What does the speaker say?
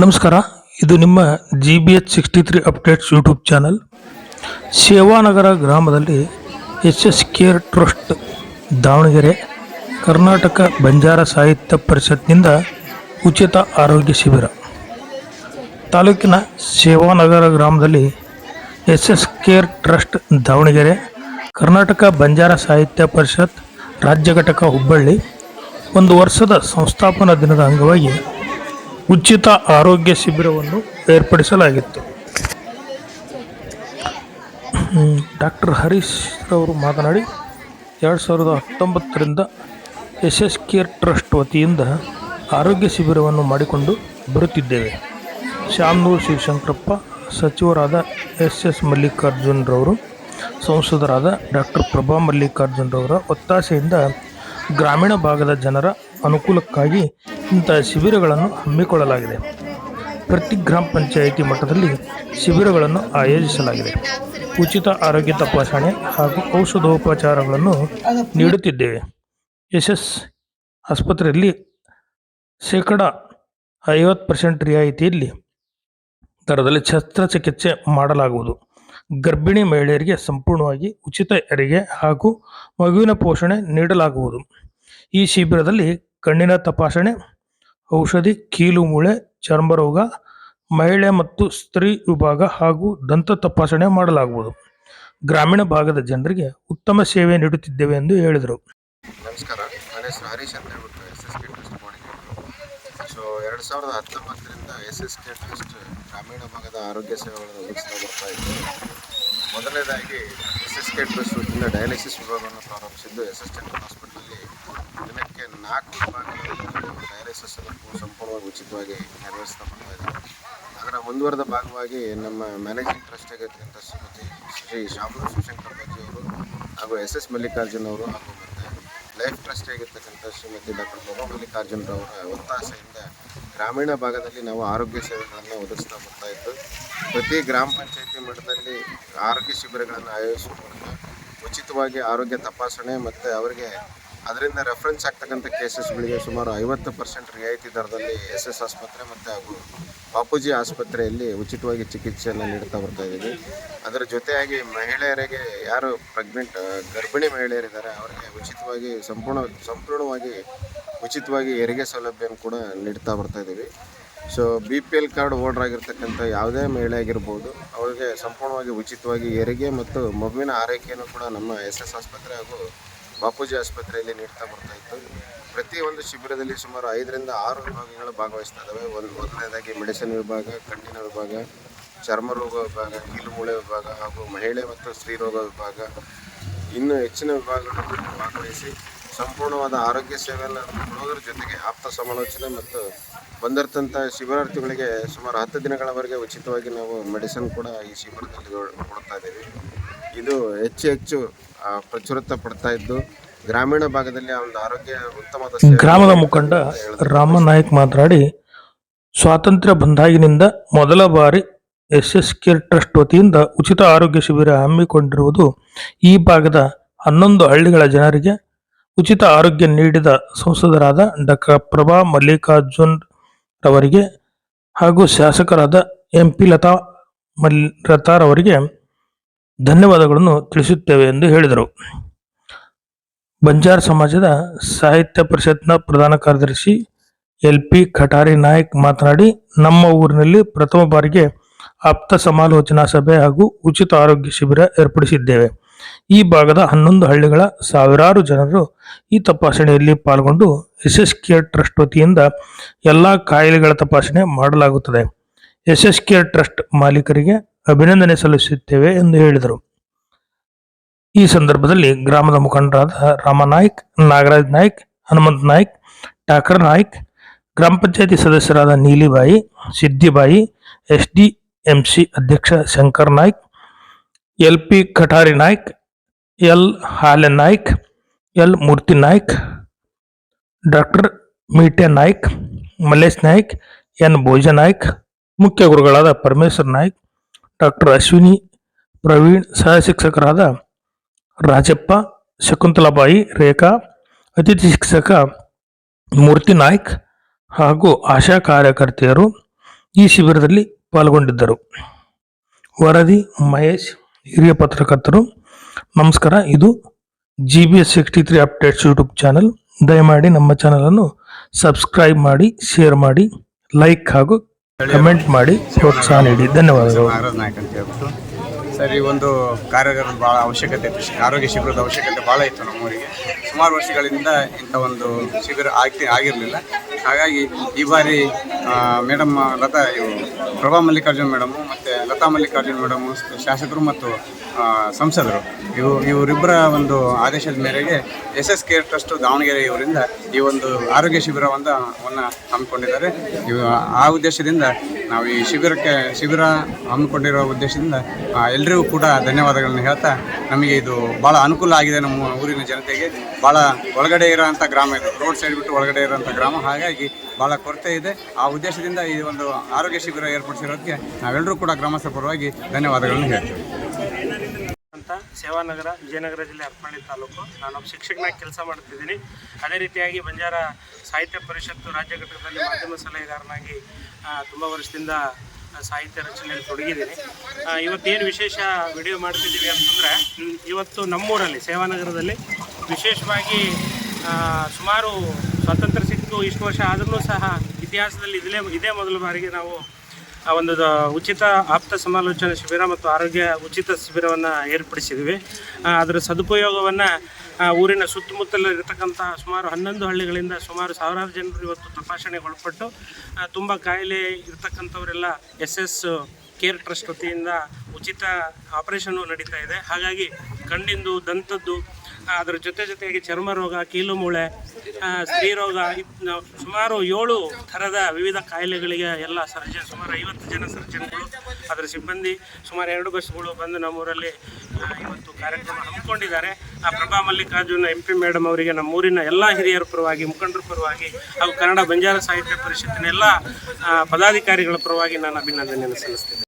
ನಮಸ್ಕಾರ, ಇದು ನಿಮ್ಮ G B H sixty three updates YouTube channel Sevanagar ಗ್ರಾಮದಲ್ಲಿ S S care trust Davangere, Karnataka Banjara Sahitya ಪರಿಷತ್ನಿಂದ ಉಚಿತ ಆರೋಗ್ಯ ಶಿಬಿರ. ತಾಲೂಕಿನ ಸೇವಾನಗರ ಗ್ರಾಮದಲ್ಲಿ S S care trust Davangere, Karnataka Banjara Sahitya Parishat, ರಾಜ್ಯ ಘಟಕ ಹುಬ್ಬಳ್ಳಿ, ಒಂದು ವರ್ಷದ ಸಂಸ್ಥಾಪನಾ ದಿನದ ಅಂಗವಾಗಿ ಉಚಿತ ಆರೋಗ್ಯ ಶಿಬಿರವನ್ನು ಏರ್ಪಡಿಸಲಾಗಿತ್ತು. ಡಾಕ್ಟರ್ ಹರೀಶ್ ರವರು ಮಾತನಾಡಿ, ಎರಡು ಸಾವಿರದ ಹತ್ತೊಂಬತ್ತರಿಂದ ಎಸ್ ಎಸ್ ಕೇರ್ ಟ್ರಸ್ಟ್ ವತಿಯಿಂದ ಆರೋಗ್ಯ ಶಿಬಿರವನ್ನು ಮಾಡಿಕೊಂಡು ಬರುತ್ತಿದ್ದೇವೆ. ಶಾಮನೂರು ಶಿವಶಂಕರಪ್ಪ, ಸಚಿವರಾದ ಎಸ್ ಎಸ್ ಮಲ್ಲಿಕಾರ್ಜುನ್ರವರು ಸಂಸದರಾದ ಡಾಕ್ಟರ್ ಪ್ರಭಾ ಮಲ್ಲಿಕಾರ್ಜುನರವರ ಒತ್ತಾಸೆಯಿಂದ ಗ್ರಾಮೀಣ ಭಾಗದ ಜನರ ಅನುಕೂಲಕ್ಕಾಗಿ ಇಂತಹ ಶಿಬಿರಗಳನ್ನು ಹಮ್ಮಿಕೊಳ್ಳಲಾಗಿದೆ. ಪ್ರತಿ ಗ್ರಾಮ ಪಂಚಾಯಿತಿ ಮಟ್ಟದಲ್ಲಿ ಶಿಬಿರಗಳನ್ನು ಆಯೋಜಿಸಲಾಗಿದೆ. ಉಚಿತ ಆರೋಗ್ಯ ತಪಾಸಣೆ ಹಾಗೂ ಔಷಧೋಪಚಾರಗಳನ್ನು ನೀಡುತ್ತಿದ್ದೇವೆ. ಎಸ್ ಆಸ್ಪತ್ರೆಯಲ್ಲಿ ಶೇಕಡ ಐವತ್ತು ಪರ್ಸೆಂಟ್ ರಿಯಾಯಿತಿಯಲ್ಲಿ ದರದಲ್ಲಿ ಶಸ್ತ್ರಚಿಕಿತ್ಸೆ ಮಾಡಲಾಗುವುದು. ಗರ್ಭಿಣಿ ಮಹಿಳೆಯರಿಗೆ ಸಂಪೂರ್ಣವಾಗಿ ಉಚಿತ ಹೆರಿಗೆ ಹಾಗೂ ಮಗುವಿನ ಪೋಷಣೆ ನೀಡಲಾಗುವುದು. ಈ ಶಿಬಿರದಲ್ಲಿ ಕಣ್ಣಿನ ತಪಾಸಣೆ ಔಷಧಿ, ಕೀಲು, ಮೂಳೆ ಚರ್ಮರೋಗ ಮಹಿಳೆ ಮತ್ತು ಸ್ತ್ರೀ ವಿಭಾಗ ಹಾಗೂ ದಂತ ತಪಾಸಣೆ ಮಾಡಲಾಗುವುದು. ಗ್ರಾಮೀಣ ಭಾಗದ ಜನರಿಗೆ ಉತ್ತಮ ಸೇವೆ ನೀಡುತ್ತಿದ್ದೇವೆ ಎಂದು ಹೇಳಿದರು. ನಮಸ್ಕಾರ. ನನ್ನ ಹೆಸರು ಹರೀಶ್ ಅಂತ ಹೇಳ್ಬಿಟ್ಟು ಎಸ್ ಎಸ್ ಕೆ ಟ್ರಸ್ಟ್ ಕೊಡಿ ಸೊ, ಎರಡು ಸಾವಿರದ ಹತ್ತೊಂಬತ್ತರಿಂದ ಎಸ್ ಎಸ್ ಕೆ ಟ್ರಸ್ಟ್ ಗ್ರಾಮೀಣ ಭಾಗದ ಆರೋಗ್ಯ ಸೇವೆಗಳನ್ನು ಒದಗಿಸ್ತಾ ಬರ್ತಾ ಇತ್ತು ಮೊದಲನೇದಾಗಿ ಎಸ್ ಎಸ್ ಕೆ ಟ್ರಸ್ಟ್ ವತಿಯಿಂದ ಡಯಾಲಿಸಿಸ್ ವಿಭಾಗವನ್ನು ಪ್ರಾರಂಭಿಸಿದ್ದು ಎಸ್ ಎಸ್ ಕೆ ಹಾಸ್ಪಿಟಲಲ್ಲಿ ದಿನಕ್ಕೆ ನಾಲ್ಕು ರೂಪಾಯಿ ಡಯಾಲಿಸಿಸ್ ಅನ್ನು ಸಂಪೂರ್ಣವಾಗಿ ಉಚಿತವಾಗಿ ನೆರವೇರಿಸ್ತಾ ಬರ್ತಾ ಇದೆ. ಅದರ ಮುಂದುವರೆದ ಭಾಗವಾಗಿ ನಮ್ಮ ಮ್ಯಾನೇಜಿಂಗ್ ಟ್ರಸ್ಟ್ ಆಗಿರ್ತಕ್ಕಂಥ ಶ್ರೀಮತಿ ಶ್ರೀ ಶಾಮನೂರು ಶಿವಶಂಕರ್ ಅವರು ಹಾಗೂ ಎಸ್ ಎಸ್ ಮಲ್ಲಿಕಾರ್ಜುನ್ ಅವರು ಹಾಗೂ ಮತ್ತು ಲೈಫ್ ಟ್ರಸ್ಟ್ ಆಗಿರ್ತಕ್ಕಂಥ ಶ್ರೀಮತಿ ಡಾಕ್ಟರ್ ಪ್ರಭಾ ಮಲ್ಲಿಕಾರ್ಜುನರವರ ಒತ್ತಾಸೆಯಿಂದ ಗ್ರಾಮೀಣ ಭಾಗದಲ್ಲಿ ನಾವು ಆರೋಗ್ಯ ಸೇವೆಗಳನ್ನು ಒದಗಿಸ್ತಾ ಬರ್ತಾ ಇದ್ದು, ಪ್ರತಿ ಗ್ರಾಮ ಪಂಚಾಯತಿ ಮಟ್ಟದಲ್ಲಿ ಆರೋಗ್ಯ ಶಿಬಿರಗಳನ್ನು ಆಯೋಜಿಸುವ ಮೂಲಕ ಉಚಿತವಾಗಿ ಆರೋಗ್ಯ ತಪಾಸಣೆ ಮತ್ತು ಅವರಿಗೆ ಅದರಿಂದ ರೆಫರೆನ್ಸ್ ಆಗ್ತಕ್ಕಂಥ ಕೇಸಸ್ಗಳಿಗೆ ಸುಮಾರು ಐವತ್ತು ಪರ್ಸೆಂಟ್ ರಿಯಾಯಿತಿ ದರದಲ್ಲಿ ಎಸ್ ಎಸ್ ಆಸ್ಪತ್ರೆ ಮತ್ತು ಹಾಗೂ ಬಾಪೂಜಿ ಆಸ್ಪತ್ರೆಯಲ್ಲಿ ಉಚಿತವಾಗಿ ಚಿಕಿತ್ಸೆಯನ್ನು ನೀಡ್ತಾ ಬರ್ತಾ ಇದ್ದೀವಿ. ಅದರ ಜೊತೆಯಾಗಿ ಮಹಿಳೆಯರಿಗೆ ಯಾರು ಪ್ರೆಗ್ನೆಂಟ್ ಗರ್ಭಿಣಿ ಮಹಿಳೆಯರಿದ್ದಾರೆ, ಅವರಿಗೆ ಉಚಿತವಾಗಿ ಸಂಪೂರ್ಣ, ಸಂಪೂರ್ಣವಾಗಿ ಉಚಿತವಾಗಿ ಹೆರಿಗೆ ಸೌಲಭ್ಯವನ್ನು ಕೂಡ ನೀಡ್ತಾ ಬರ್ತಾ ಇದ್ದೀವಿ. So B P L card holder ಆಗಿರ್ತಕ್ಕಂಥ ಯಾವುದೇ ಮಹಿಳೆ ಆಗಿರ್ಬೋದು, ಅವರಿಗೆ ಸಂಪೂರ್ಣವಾಗಿ ಉಚಿತವಾಗಿ ಹೆರಿಗೆ ಮತ್ತು ಮಗುವಿನ ಆರೈಕೆಯನ್ನು ಕೂಡ ನಮ್ಮ ಎಸ್ ಎಸ್ ಆಸ್ಪತ್ರೆ ಹಾಗೂ ಬಾಪೂಜಿ ಆಸ್ಪತ್ರೆಯಲ್ಲಿ ನೀಡ್ತಾ ಬರ್ತಾ ಇತ್ತು. ಒಂದು ಶಿಬಿರದಲ್ಲಿ ಸುಮಾರು ಐದರಿಂದ ಆರು ವಿಭಾಗಗಳು ಭಾಗವಹಿಸ್ತಾ ಇದ್ದಾವೆ. ಒಂದು ಮೊದಲನೇದಾಗಿ ಮೆಡಿಸಿನ್ ವಿಭಾಗ, ಕಣ್ಣಿನ ವಿಭಾಗ, ಚರ್ಮ ರೋಗ ವಿಭಾಗ ಕೀಲು ಮೂಳೆ ವಿಭಾಗ ಹಾಗೂ ಮಹಿಳೆ ಮತ್ತು ಸ್ತ್ರೀ ರೋಗ ವಿಭಾಗ. ಇನ್ನೂ ಹೆಚ್ಚಿನ ವಿಭಾಗಗಳನ್ನು ಭಾಗವಹಿಸಿ ಸಂಪೂರ್ಣವಾದ ಆರೋಗ್ಯ ಸೇವೆಯನ್ನು ಕೊಡೋದ್ರ ಜೊತೆಗೆ ಆಪ್ತ ಸಮಾಲೋಚನೆ ಮತ್ತು ಬಂದಿರ್ತಂಥ ಶಿಬಿರಾರ್ಥಿಗಳಿಗೆ ಸುಮಾರು ಹತ್ತು ದಿನಗಳವರೆಗೆ ಉಚಿತವಾಗಿ ನಾವು ಮೆಡಿಸಿನ್ ಕೂಡ ಈ ಶಿಬಿರದಲ್ಲಿ ಕೊಡ್ತಾ ಇದ್ದೀವಿ. ಇದು ಹೆಚ್ಚು ಹೆಚ್ಚು ಪ್ರಚುರತ ಪಡ್ತಾ ಇದ್ದು ಗ್ರಾಮೀಣ ಭಾಗದಲ್ಲಿ ಒಂದು ಆರೋಗ್ಯ ಉತ್ತಮವಾದ ಗ್ರಾಮದ ಮುಖಂಡ ರಾಮ ನಾಯಕ್ ಮಾತನಾಡಿ ಸ್ವಾತಂತ್ರ್ಯ ಬಂದಾಗಿನಿಂದ ಮೊದಲ ಬಾರಿ ಎಸ್ ಎಸ್ ಕೇರ್ ಟ್ರಸ್ಟ್ ವತಿಯಿಂದ ಉಚಿತ ಆರೋಗ್ಯ ಶಿಬಿರ ಹಮ್ಮಿಕೊಂಡಿರುವುದು ಈ ಭಾಗದ ಹನ್ನೊಂದು ಹಳ್ಳಿಗಳ ಜನರಿಗೆ ಉಚಿತ ಆರೋಗ್ಯ ನೀಡಿದ ಸಂಸದರಾದ ಡಾಕ್ಟರ್ ಪ್ರಭಾ ಮಲ್ಲಿಕಾರ್ಜುನ್ ರವರಿಗೆ ಹಾಗೂ ಶಾಸಕರಾದ ಎಂ ಪಿ ಲತಾ ಮಲ್ ಲತಾರವರಿಗೆ ಧನ್ಯವಾದಗಳನ್ನು ತಿಳಿಸುತ್ತೇವೆ ಎಂದು ಹೇಳಿದರು. ಬಂಜಾರ ಸಮಾಜದ ಸಾಹಿತ್ಯ ಪರಿಷತ್ನ ಪ್ರಧಾನ ಕಾರ್ಯದರ್ಶಿ ಎಲ್ ಪಿ ಖಟಾರಿ ನಾಯಕ್ ಮಾತನಾಡಿ, ನಮ್ಮ ಊರಿನಲ್ಲಿ ಪ್ರಥಮ ಬಾರಿಗೆ ಆಪ್ತ ಸಮಾಲೋಚನಾ ಸಭೆ ಹಾಗೂ ಉಚಿತ ಆರೋಗ್ಯ ಶಿಬಿರ ಏರ್ಪಡಿಸಿದ್ದೇವೆ. ಈ ಭಾಗದ ಹನ್ನೊಂದು ಹಳ್ಳಿಗಳ ಸಾವಿರಾರು ಜನರು ಈ ತಪಾಸಣೆಯಲ್ಲಿ ಪಾಲ್ಗೊಂಡು ಎಸ್ ಕೇರ್ ಟ್ರಸ್ಟ್ ವತಿಯಿಂದ ಎಲ್ಲ ಕಾಯಿಲೆಗಳ ತಪಾಸಣೆ ಮಾಡಲಾಗುತ್ತದೆ. ಎಸ್ ಎಸ್ ಕೇರ್ ಟ್ರಸ್ಟ್ ಮಾಲೀಕರಿಗೆ ಅಭಿನಂದನೆ ಸಲ್ಲಿಸುತ್ತೇವೆ ಎಂದು ಹೇಳಿದರು. ಈ ಸಂದರ್ಭದಲ್ಲಿ ಗ್ರಾಮದ ಮುಖಂಡರಾದ ರಾಮನಾಯ್ಕ್, ನಾಗರಾಜ್ ನಾಯ್ಕ್, ಹನುಮಂತ್ ನಾಯ್ಕ್, ಠಾಕರ್ ನಾಯ್ಕ್, ಗ್ರಾಮ ಪಂಚಾಯತಿ ಸದಸ್ಯರಾದ Nilibai, Siddibai, S D M C ಅಧ್ಯಕ್ಷ Shankar Naik, L P Kathari Naik, L Hale Naik, L Murthy Naik, doctor Meete Naik, Mallesh Naik, N Bhoja Naik ಮುಖ್ಯ ಗುರುಗಳಾದ ಪರಮೇಶ್ವರ್ ನಾಯ್ಕ್, ಡಾಕ್ಟರ್ ಅಶ್ವಿನಿ ಪ್ರವೀಣ್ ಸಹ ಶಿಕ್ಷಕರಾದ ರಾಜಪ್ಪ, ಶಕುಂತಲಾಬಾಯಿ, ರೇಖಾ, ಅತಿಥಿ ಶಿಕ್ಷಕ ಮೂರ್ತಿ ನಾಯ್ಕ್ ಹಾಗೂ ಆಶಾ ಕಾರ್ಯಕರ್ತೆಯರು ಈ ಶಿಬಿರದಲ್ಲಿ ಪಾಲ್ಗೊಂಡಿದ್ದರು. ವರದಿ ಮಹೇಶ್, ಹಿರಿಯ ಪತ್ರಕರ್ತರು, ನಮಸ್ಕಾರ. ಇದು G B S sixty three updates YouTube channel ದಯಮಾಡಿ ನಮ್ಮ ಚಾನಲನ್ನು ಸಬ್ಸ್ಕ್ರೈಬ್ ಮಾಡಿ ಶೇರ್ ಮಾಡಿ ಲೈಕ್ ಹಾಗೂ ಕಮೆಂಟ್ ಮಾಡಿ ಪ್ರೋತ್ಸಾಹ ನೀಡಿ. ಧನ್ಯವಾದಗಳು. ನಾಗರಾಜ್ ನಾಯಕ್ ಅಂತ ಹೇಳ್ಬಿಟ್ಟು. ಸರ್ ಈ ಒಂದು ಕಾರ್ಯಾಗಾರದ ಭಾಳ ಅವಶ್ಯಕತೆ ಇತ್ತು. ಆರೋಗ್ಯ ಶಿಬಿರದ ಅವಶ್ಯಕತೆ ಭಾಳ ಇತ್ತು ನಮ್ಮೂರಿಗೆ. ಸುಮಾರು ವರ್ಷಗಳಿಂದ ಇಂಥ ಒಂದು ಶಿಬಿರ ಆಗ್ತಿ ಆಗಿರಲಿಲ್ಲ. ಹಾಗಾಗಿ ಈ ಬಾರಿ ಮೇಡಮ್ ಲತಾ ಇವು ಪ್ರಭಾ ಮಲ್ಲಿಕಾರ್ಜುನ್ ಮೇಡಮು ಮತ್ತು ಲತಾ ಮಲ್ಲಿಕಾರ್ಜುನ್ ಮೇಡಮ್ ಶಾಸಕರು ಮತ್ತು ಸಂಸದರು. ಇವು, ಇವರಿಬ್ಬರ ಒಂದು ಆದೇಶದ ಮೇರೆಗೆ S S care trust Davangere ಇವರಿಂದ ಈ ಒಂದು ಆರೋಗ್ಯ ಶಿಬಿರವನ್ನು ವನ್ನ ಹಮ್ಮಿಕೊಂಡಿದ್ದಾರೆ. ಇವು, ಆ ಉದ್ದೇಶದಿಂದ ನಾವು ಈ ಶಿಬಿರಕ್ಕೆ, ಶಿಬಿರ ಹಮ್ಮಿಕೊಂಡಿರೋ ಉದ್ದೇಶದಿಂದ ಎಲ್ಲರಿಗೂ ಕೂಡ ಧನ್ಯವಾದಗಳನ್ನು ಹೇಳ್ತಾ ನಮಗೆ ಇದು ಭಾಳ ಅನುಕೂಲ ಆಗಿದೆ ನಮ್ಮ ಊರಿನ ಜನತೆಗೆ. ಭಾಳ ಒಳಗಡೆ ಇರೋಂಥ ಗ್ರಾಮ ಇದು. ರೋಡ್ ಸೈಡ್ ಬಿಟ್ಟು ಒಳಗಡೆ ಇರೋಂಥ ಗ್ರಾಮ. ಹಾಗಾಗಿ ಭಾಳ ಕೊರತೆ ಇದೆ. ಆ ಉದ್ದೇಶದಿಂದ ಈ ಒಂದು ಆರೋಗ್ಯ ಶಿಬಿರ ಏರ್ಪಡಿಸಿರೋದಕ್ಕೆ ನಾವೆಲ್ಲರೂ ಕೂಡ ಗ್ರಾಮಸ್ಥರ ಪರವಾಗಿ ಧನ್ಯವಾದಗಳನ್ನು ಹೇಳ್ತೀವಿ. ಅಂತ ಸೇವಾನಗರ, ವಿಜಯನಗರ ಜಿಲ್ಲೆ ಅರ್ಪಣಿ ತಾಲೂಕು. ನಾನೊಬ್ಬ ಶಿಕ್ಷಕನಾಗಿ ಕೆಲಸ ಮಾಡ್ತಿದ್ದೀನಿ ಅದೇ ರೀತಿಯಾಗಿ ಬಂಜಾರ ಸಾಹಿತ್ಯ ಪರಿಷತ್ತು ರಾಜ್ಯ ಘಟಕದಲ್ಲಿ ಮಾಧ್ಯಮ ಸಲಹೆಗಾರನಾಗಿ ತುಂಬ ವರ್ಷದಿಂದ ಸಾಹಿತ್ಯ ರಚನೆಯಲ್ಲಿ ತೊಡಗಿದ್ದೀನಿ. ಇವತ್ತೇನು ವಿಶೇಷ ವಿಡಿಯೋ ಮಾಡ್ತಿದ್ದೀವಿ ಅಂತಂದರೆ, ಇವತ್ತು ನಮ್ಮೂರಲ್ಲಿ, ಸೇವಾನಗರದಲ್ಲಿ ವಿಶೇಷವಾಗಿ ಸುಮಾರು ಸ್ವಾತಂತ್ರ್ಯ ಸಿಕ್ಕು ಇಷ್ಟು ವರ್ಷ ಆದರೂ ಸಹ ಇತಿಹಾಸದಲ್ಲಿ ಇದೇ ಇದೇ ಮೊದಲ ಬಾರಿಗೆ ನಾವು ಆ ಒಂದು ಉಚಿತ ಆಪ್ತ ಸಮಾಲೋಚನಾ ಶಿಬಿರ ಮತ್ತು ಆರೋಗ್ಯ ಉಚಿತ ಶಿಬಿರವನ್ನು ಏರ್ಪಡಿಸಿದ್ವಿ ಅದರ ಸದುಪಯೋಗವನ್ನು ಊರಿನ ಸುತ್ತಮುತ್ತಲ ಇರತಕ್ಕಂಥ ಸುಮಾರು ಹನ್ನೊಂದು ಹಳ್ಳಿಗಳಿಂದ ಸುಮಾರು ಸಾವಿರಾರು ಜನರು ಇವತ್ತು ತಪಾಸಣೆಗೆ ಒಳಪಟ್ಟು ತುಂಬ ಕಾಯಿಲೆ ಇರತಕ್ಕಂಥವರೆಲ್ಲ ಎಸ್ ಎಸ್ ಕೇರ್ ಟ್ರಸ್ಟ್ ವತಿಯಿಂದ ಉಚಿತ ಆಪರೇಷನ್ನು ನಡೀತಾ ಇದೆ. ಹಾಗಾಗಿ ಕಣ್ಣಿಂದು, ದಂತದ್ದು ಅದರ ಜೊತೆ ಜೊತೆಗೆ ಚರ್ಮ ರೋಗ, ಕೀಲು ಮೂಳೆ ಸ್ತ್ರೀರೋಗ ಸ್ತ್ರೀ ರೋಗ ಸುಮಾರು ಏಳು ಥರದ ವಿವಿಧ ಕಾಯಿಲೆಗಳಿಗೆ ಎಲ್ಲ ಸರ್ಜನ್ ಸುಮಾರು ಐವತ್ತು ಜನ ಸರ್ಜನ್ಗಳು ಅದರ ಸಿಬ್ಬಂದಿ, ಸುಮಾರು ಎರಡು ಬಸ್ಗಳು ಬಂದು ನಮ್ಮೂರಲ್ಲಿ ಇವತ್ತು ಕಾರ್ಯಕ್ರಮ ಹಮ್ಮಿಕೊಂಡಿದ್ದಾರೆ. ಆ, Prabha Mallikarjuna M P madam ಅವರಿಗೆ ನಮ್ಮೂರಿನ ಎಲ್ಲ ಹಿರಿಯರ ಪರವಾಗಿ, ಮುಖಂಡರ ಪರವಾಗಿ, ಹಾಗೂ ಕನ್ನಡ ಬಂಜಾರ ಸಾಹಿತ್ಯ ಪರಿಷತ್ತಿನ ಎಲ್ಲ ಪದಾಧಿಕಾರಿಗಳ ಪರವಾಗಿ ನಾನು ಅಭಿನಂದನೆಯನ್ನು ಸಲ್ಲಿಸ್ತೇನೆ.